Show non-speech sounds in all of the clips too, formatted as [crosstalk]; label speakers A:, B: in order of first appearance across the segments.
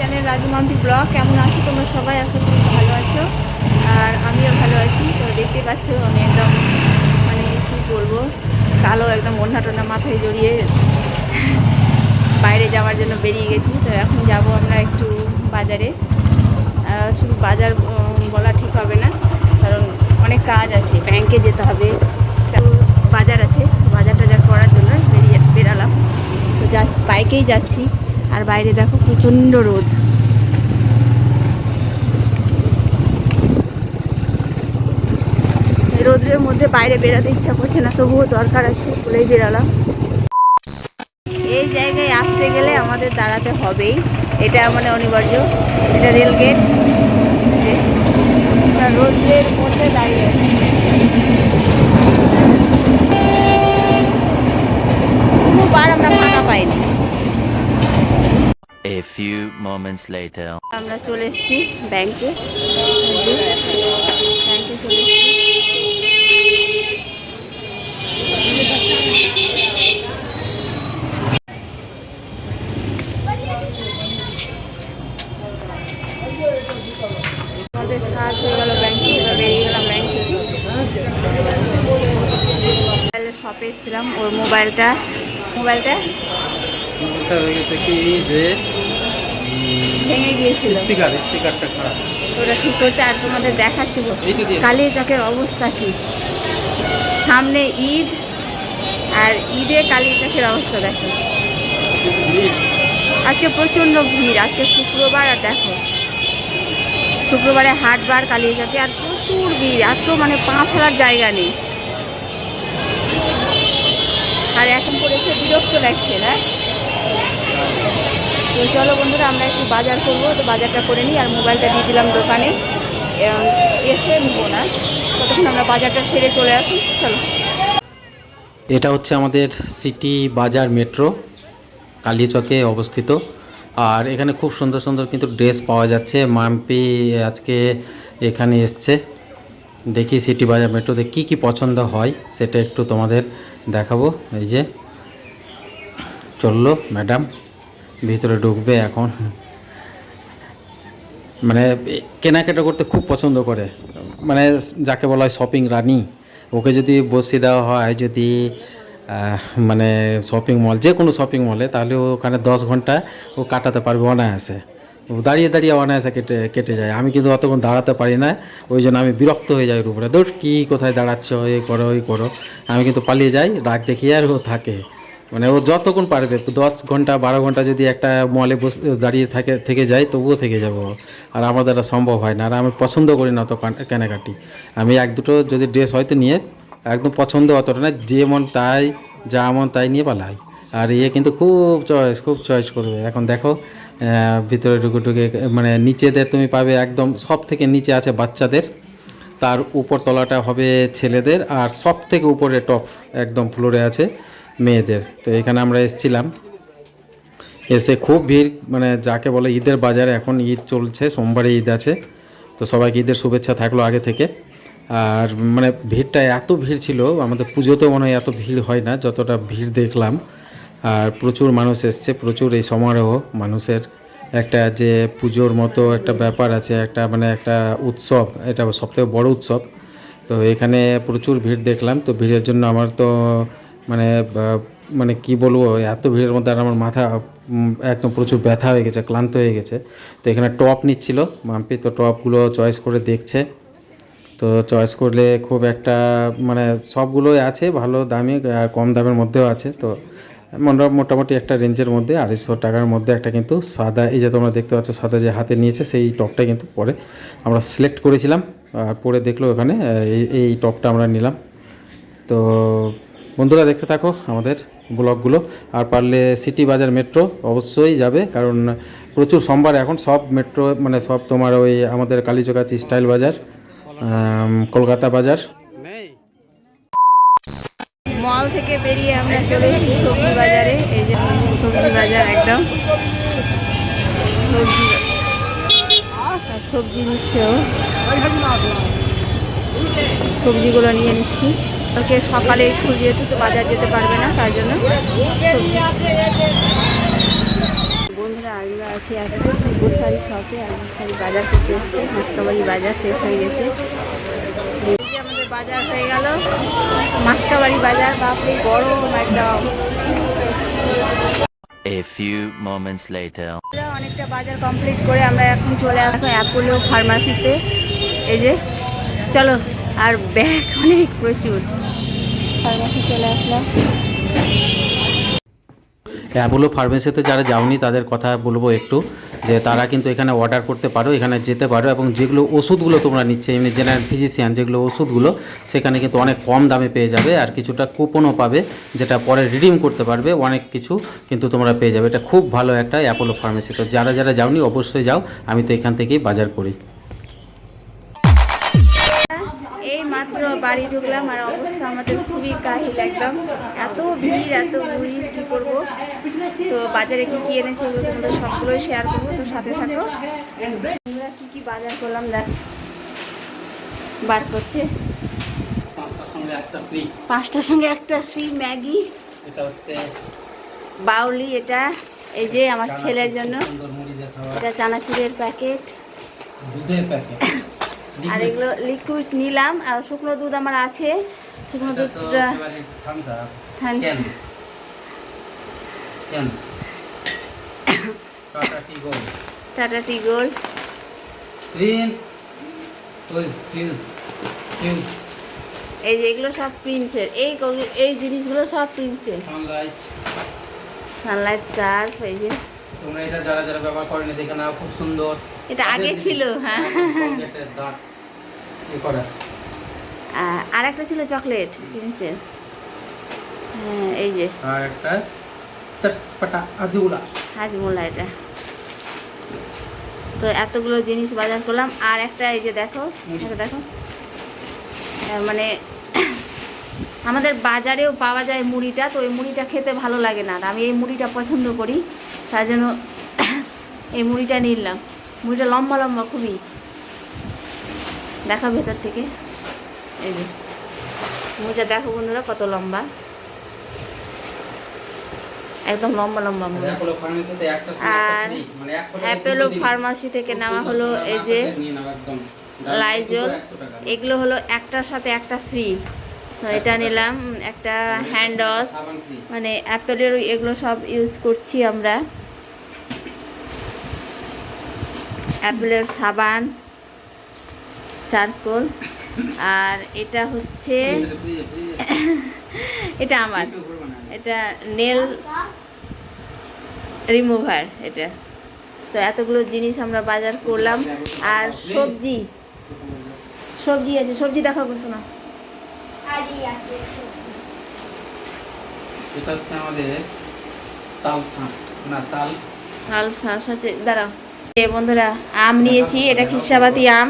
A: Channel Raju মান্তি blog. কেমন আছো তোমরা সবাই? আশা করি ভালো আছো। আর আমিও ভালো আছি। তো দেখতে পাচ্ছ আমি একদম মানে কী বলব, কালো একদম ওড়না টোনা মাথায় জড়িয়ে বাইরে যাওয়ার জন্য বেরিয়ে গেছি। তো এখন যাব আমরা একটু বাজারে। শুধু বাজার বলা ঠিক হবে না, কারণ অনেক কাজ আছে। ব্যাংকে যেতে হবে। বাজার আছে। বাজার টাজার করার জন্য বেরিয়ে, বেরালাম। তো যা, বাইকেই যাচ্ছি। আর বাইরে দেখো প্রচণ্ড রোদ। এই রোদের মধ্যে বাইরে বেরাতে ইচ্ছা করছে না, তবুও দরকার আছে, বলেই বেরালাম এই জায়গায় আসতে গেলে আমাদের দাঁড়াতে হবেই, এটা মানে অনিবার্য। এটা রেল গেট যে আমরা রোদের মধ্যে দাঁড়িয়ে আছি কোনো বার আমরা ফাঁকা পাইনি
B: A few moments later.
A: আমরা চলে এসেছি ব্যাংকে। ব্যাংকে চলে আমাদের কাজ হয়ে গেল ব্যাংকে বেরিয়ে গেলাম ব্যাংক। থেকে মোবাইলের শপে এসেছিলাম ওর মোবাইলটা মোবাইলটা?
C: হয়ে গেছে কি? যে
A: ভেঙে গিয়েছিল।
C: স্পিকার স্পিকারটা খারাপ।
A: ওটা ঠিক করতে আর তোমাদের দেখাচ্ছি। কালী চকের অবস্থা কি? সামনে ঈদ আর ঈদে কালী চকের অবস্থা দেখো। আজকে প্রচণ্ড ভিড় আজকে শুক্রবার আর দেখো। শুক্রবারে হাটবার কালী চকে আর প্রচুর ভিড় এত মানে পা ফেলার জায়গা নেই। আর এখন পড়েছে বিরক্ত লাগছে না? তো চলো বন্ধুরা, আমরা একটু বাজার করব। তো বাজারটা করে নিই আর মোবাইলটা দিয়েছিলাম দোকানে। এসে নিবো না। ততক্ষণ আমরা বাজারটা সেরে চলে আসি। চলো।
C: এটা হচ্ছে আমাদের সিটি বাজার মেট্রো, কালীচকে অবস্থিত। আর এখানে খুব সুন্দর সুন্দর কিন্তু ড্রেস পাওয়া যাচ্ছে। মাম্পি আজকে এখানে এসছে। দেখি সিটি বাজার মেট্রোতে কি কি পছন্দ হয়, সেটা একটু তোমাদের দেখাবো। এই যে, চলল, ম্যাডাম। ভিতরে ঢুকবে এখন। মানে কেনাকাটা করতে খুব পছন্দ করে। মানে যাকে বলা হয় শপিং রানী। ওকে যদি বসিয়ে দেওয়া হয়, যদি মানে শপিং মল যে কোনো শপিং মলে তাহলে ওখানে দশ ঘণ্টা ও কাটাতে পারবে অনায়াসে। ও দাঁড়িয়ে দাঁড়িয়ে অনায়াসে কেটে কেটে যায়। আমি কিন্তু অতক্ষণ দাঁড়াতে পারি না, ওই জন্য আমি বিরক্ত হয়ে যাই উপরে। দূর কী কোথায় দাঁড়াচ্ছ, এই করো, ওই করো। আমি কিন্তু পালিয়ে যাই ডাক দেখিয়ে আর ও থাকে। মানে ও যতক্ষণ পারবে, দশ ঘণ্টা, বারো ঘণ্টা যদি একটা মলে বসে, দাঁড়িয়ে থাকে, থেকে যায়, তবুও থেকে যাব আর আমার দ্বারা সম্ভব হয় না। আর আমি পছন্দ করি না অত কেনাকাটি। আমি এক দুটো যদি ড্রেস হয়তো নিয়ে, একদম পছন্দ অতটা না, যে মন তাই, যা মন তাই নিয়ে পালাই। আর ইয়ে কিন্তু খুব চয়েস খুব চয়েস করবে। এখন দেখো ভিতরে ঢুকে ঢুকে মানে নিচেদের তুমি পাবে একদম সব থেকে নিচে আছে বাচ্চাদের। তার উপর তলাটা হবে ছেলেদের। আর সব থেকে উপরে টপ একদম ফ্লোরে আছে। মেয়েদের। তো এখানে আমরা এসেছিলাম। এসে খুব ভিড় মানে যাকে বলে ঈদের বাজারে এখন ঈদ চলছে, সোমবারে ঈদ আছে। তো সবাইকে ঈদের শুভেচ্ছা থাকল আগে থেকে। আর মানে ভিড়টা এত ভিড় ছিল, আমাদের পুজোতেও মনে হয় এত ভিড় হয় না, যতটা ভিড় দেখলাম। আর প্রচুর মানুষ এসছে, প্রচুর এই সমারোহ, মানুষের একটা যে পুজোর মতো একটা ব্যাপার আছে, একটা মানে একটা উৎসব, এটা সবথেকে বড় উৎসব। তো এখানে প্রচুর ভিড় দেখলাম, তো ভিড়ের জন্য আমার তো মানে মানে কি বলব, এত ভিড়ের মধ্যে আর আমার মাথা একদম প্রচুর ব্যথা হয়ে গেছে, ক্লান্ত হয়ে গেছে। তো এখানে টপ নিচ্ছিল মাম্পি তো টপগুলো চয়েস করে দেখছে। তো চয়েস করলে খুব একটা মানে সবগুলোই আছে, ভালো দামি, আর কম দামের মধ্যেও আছে। তো মোটা- মোটামুটি একটা রেঞ্জের মধ্যে, আড়াইশো টাকার মধ্যে একটা কিন্তু সাদা, এই যে তোমরা দেখতে পাচ্ছ, সাদা যে হাতে নিয়েছে, সেই টপটা কিন্তু পরে আমরা সিলেক্ট করেছিলাম, আর পরে দেখল ওখানে এই এই টপটা আমরা নিলাম। তো বন্ধুরা দেখতে থাকো আমাদের ব্লগগুলো। আর পারলে সিটি বাজার মেট্রো অবশ্যই যাবে কারণ প্রচুর সোমবার এখন সব মেট্রো মানে সব তোমার ওই আমাদের কালীচকাচি স্টাইল বাজার কলকাতা বাজার।
A: মল থেকে বেরিয়ে আমরা চলে এসেছি সবজি বাজারে এই যে সবজি বাজার একদম। সবজি সবজি নিচ্ছে সবজিগুলো নিয়ে নিচ্ছি। ওকে সকালে স্কুল যেহেতু তো বাজার যেতে পারবে না তার জন্য। বন্ধুরা আমরা আছি এখন গোসারি শপে গোসারি বাজার করতে এসছে। মাসকাবাড়ি বাজার শেষ হয়ে গেছে। আমাদের বাজার হয়ে গেল। মাসকাবাড়ি বাজার বাপরে গরম একদম
B: A few moments later.
A: অনেকটা বাজার কমপ্লিট করে আমরা এখন চলে আসব অ্যাপোলো ফার্মাসিতে এই যে চলো। আর ব্যাগ অনেক প্রচুর।
C: অ্যাপোলো ফার্মেসিতে যারা যাওনি, তাদের কথা বলব একটু, যে তারা কিন্তু এখানে অর্ডার করতে পারো, এখানে যেতে পারো, এবং যেগুলো ওষুধগুলো তোমরা নিচ্ছে, এমনি জেনারেল ফিজিশিয়ান যেগুলো ওষুধগুলো, সেখানে কিন্তু অনেক কম দামে পেয়ে যাবে, আর কিছুটা কুপনও পাবে, যেটা পরে রিডিম করতে পারবে, অনেক কিছু কিন্তু তোমরা পেয়ে যাবে। এটা খুব ভালো একটা অ্যাপোলো ফার্মেসি। তো যারা যারা যাওনি, অবশ্যই যাও, আমি তো এখান থেকেই বাজার করি।
A: মাত্র বাড়ি ঢুকলাম আর অবস্থা আমাদের খুবই কাহিল একদম। এত ভিড় এত ভিড় কী করব? তো বাজারে কি কি এনেছি ওগুলো তোমাদের সবগুলোই শেয়ার করব তো সাথে থাকো। আমরা কী কী বাজার করলাম দেখ। বার করছে।
C: পাঁচটার সঙ্গে একটা ফ্রি
A: ম্যাগি।
C: এটা হচ্ছে
A: বাউলি এটা। এই যে আমার ছেলের জন্য। এটা চানাচুরের প্যাকেট।
C: দুধের প্যাকেট।
A: আর এগুলো লিকুইড নিলাম। আর শুকনো দুধ আমার আছে। শুকনো দুধটা
C: Tata Tea Gold
A: Tata Tea Gold
C: Prince
A: এই যে এগুলো সব প্রিন্সের এই এই জিনিসগুলো সব প্রিন্সের
C: সানলাইট
A: সানলাইট সার্ফ এই যে।
C: তোমরা এটা যারা যারা ব্যবহার করেনি দেখে নাও খুব সুন্দর।
A: এটা আগে ছিল হ্যাঁ।
C: দাঁত ই করা।
A: আর একটা ছিল চকলেট প্রিন্সের হ্যাঁ এই যে।
C: আর একটা চটপটা আজুলা
A: হাজমোলা এটা। তো এতগুলো জিনিস বাজার করলাম। আর একটা এই যে দেখো এটা দেখো। মানে আমাদের বাজারেও পাওয়া যায় মুড়িটা তো ওই মুড়িটা খেতে ভালো লাগে না। আমি এই মুড়িটা পছন্দ করি। তার জন্য এই মুড়িটা নিলাম। মুড়িটা লম্বা লম্বা খুবই। দেখা ভেতর থেকে। এই যে মুড়িটা দেখো বন্ধুরা কত লম্বা। একদম লম্বা লম্বা মুড়ি। আর
C: মানে 100 টাকা
A: অ্যাপেলো ফার্মাসি থেকে নেওয়া হলো এই যে লাইজল এগুলো হলো একটার সাথে একটা ফ্রি এটা নিলাম একটা হ্যান্ড ওয়াশ মানে অ্যাপেলের এগুলো সব ইউজ করছি আমরা। অ্যাপেলের সাবান চারকোল আর এটা হচ্ছে এটা আমার। এটা নেল রিমুভার এটা। তো এতগুলো জিনিস আমরা বাজার করলাম। আর সবজি সবজি আছে সবজি দেখা করছ না
C: এটা হচ্ছে আমাদের তাল শাঁস। না তাল।
A: হাল শ্বাস আছে দাঁড়াও। বন্ধুরা আম নিয়েছি এটা খিসাবাতি আম।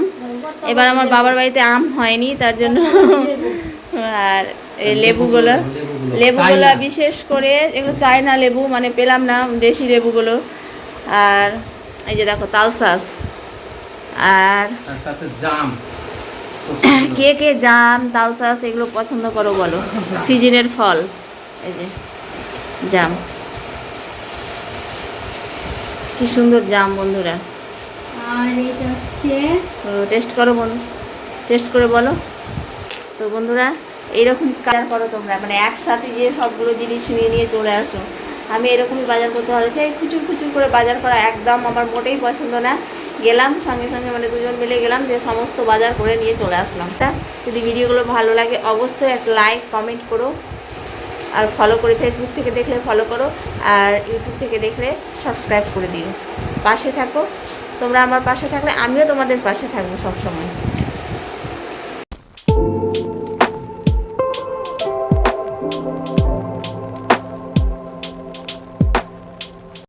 A: এবার আমার বাবার বাড়িতে আম হয়নি তার জন্য আর এই লেবুগুলো। লেবুগুলো বিশেষ করে এগুলো চায়না লেবু মানে পেলাম না দেশি লেবুগুলো। আর এই যে দেখো তালসাস আর
C: আর জাম। [coughs]
A: কে কে জাম তালসাস এগুলো পছন্দ করো বলো। [laughs] সিজনের ফল। এই যে জাম। কি সুন্দর জাম বন্ধুরা।
D: আর এটা হচ্ছে
A: তো টেস্ট করো বন্ধু। টেস্ট করে বলো। তো বন্ধুরা এইরকম কালার করো তোমরা। মানে একসাথে যে সবগুলো জিনিস নিয়ে নিয়ে চলে আসো। আমি এরকমই বাজার করতে ভালো চাই। খুচুর খুচুর করে বাজার করা একদম আমার মোটেই পছন্দ না। গেলাম সঙ্গে সঙ্গে মানে দুজন মিলে গেলাম যে সমস্ত বাজার করে নিয়ে চলে আসলাম। যদি ভিডিওগুলো ভালো লাগে অবশ্যই এক লাইক কমেন্ট করো। আর ফলো করে ফেসবুক থেকে দেখলে ফলো করো আর ইউটিউব থেকে দেখলে সাবস্ক্রাইব করে দিও। পাশে থাকো। তোমরা আমার পাশে থাকলে আমিও তোমাদের পাশে থাকব সবসময়।